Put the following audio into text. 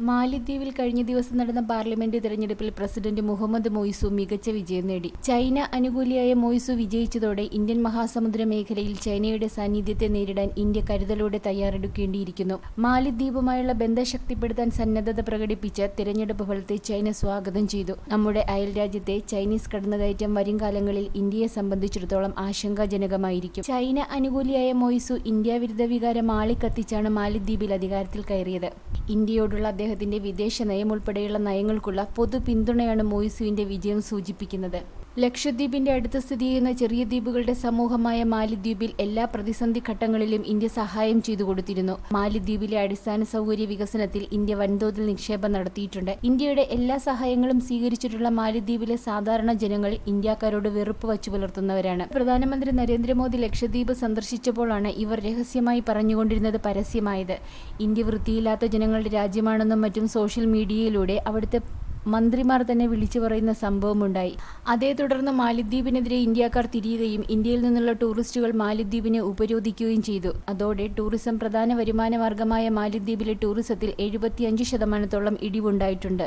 മാലിദ്വീപിൽ കഴിഞ്ഞ ദിവസം നടന്ന പാർലമെന്റ് തെരഞ്ഞെടുപ്പിൽ പ്രസിഡന്റ് മുഹമ്മദ് മൊയ്സു മികച്ച വിജയം നേടി. ചൈന അനുകൂലിയായ മൊയ്സു വിജയിച്ചതോടെ ഇന്ത്യൻ മഹാസമുദ്ര മേഖലയിൽ ചൈനയുടെ സാന്നിധ്യത്തെ നേരിടാൻ ഇന്ത്യ കരുതലോടെ തയ്യാറെടുക്കേണ്ടിയിരിക്കുന്നു. മാലിദ്വീപുമായുള്ള ബന്ധം ശക്തിപ്പെടുത്താൻ സന്നദ്ധത പ്രകടിപ്പിച്ച തിരഞ്ഞെടുപ്പ് ഫലത്തെ ചൈന സ്വാഗതം ചെയ്തു. നമ്മുടെ അയൽ രാജ്യത്തെ ചൈനീസ് കടന്നുകയറ്റം വരും കാലങ്ങളിൽ ഇന്ത്യയെ സംബന്ധിച്ചിടത്തോളം ആശങ്കാജനകമായിരിക്കും. ചൈന അനുകൂലിയായ മൊയ്സു ഇന്ത്യ വിരുദ്ധ വികാരം ആളിക്കത്തിച്ചാണ് മാലിദ്വീപിൽ അധികാരത്തിൽ കയറിയത്. ഇന്ത്യയോടുള്ള അദ്ദേഹത്തിന്റെ വിദേശ നയം ഉൾപ്പെടെയുള്ള നയങ്ങൾക്കുള്ള പൊതു പിന്തുണയാണ് മൊയ്സുവിന്റെ വിജയം സൂചിപ്പിക്കുന്നത് ലക്ഷദ്വീപിന്റെ അടുത്ത് സ്ഥിതി ചെയ്യുന്ന ചെറിയ ദ്വീപുകളുടെ സമൂഹമായ മാലിദ്വീപിൽ എല്ലാ പ്രതിസന്ധി ഘട്ടങ്ങളിലും ഇന്ത്യ സഹായം ചെയ്തു കൊടുത്തിരുന്നു. മാലിദ്വീപിലെ അടിസ്ഥാന സൗകര്യ വികസനത്തിൽ ഇന്ത്യ വൻതോതിൽ നിക്ഷേപം നടത്തിയിട്ടുണ്ട്. ഇന്ത്യയുടെ എല്ലാ സഹായങ്ങളും സ്വീകരിച്ചിട്ടുള്ള മാലിദ്വീപിലെ സാധാരണ ജനങ്ങൾ ഇന്ത്യക്കാരോട് വെറുപ്പ് വച്ചു പുലർത്തുന്നവരാണ്. പ്രധാനമന്ത്രി നരേന്ദ്രമോദി ലക്ഷദ്വീപ് സന്ദർശിച്ചപ്പോഴാണ് ഇവർ രഹസ്യമായി പറഞ്ഞുകൊണ്ടിരുന്നത് പരസ്യമായത്. ഇന്ത്യ വൃത്തിയില്ലാത്ത ജനങ്ങളുടെ രാജ്യമാണെന്നും മറ്റും സോഷ്യൽ മീഡിയയിലൂടെ അവിടുത്തെ മന്ത്രിമാർ തന്നെ വിളിച്ചു പറയുന്ന സംഭവമുണ്ടായി. അതേ തുടർന്ന് മാലിദ്വീപിനെതിരെ ഇന്ത്യക്കാർ തിരിയുകയും ഇന്ത്യയിൽ നിന്നുള്ള ടൂറിസ്റ്റുകൾ മാലിദ്വീപിനെ ഉപരോധിക്കുകയും ചെയ്തു. അതോടെ ടൂറിസം പ്രധാന വരുമാന മാർഗമായ മാലിദ്വീപിലെ ടൂറിസത്തിൽ എഴുപത്തിയഞ്ച് ശതമാനത്തോളം ഇടിവുണ്ടായിട്ടുണ്ട്.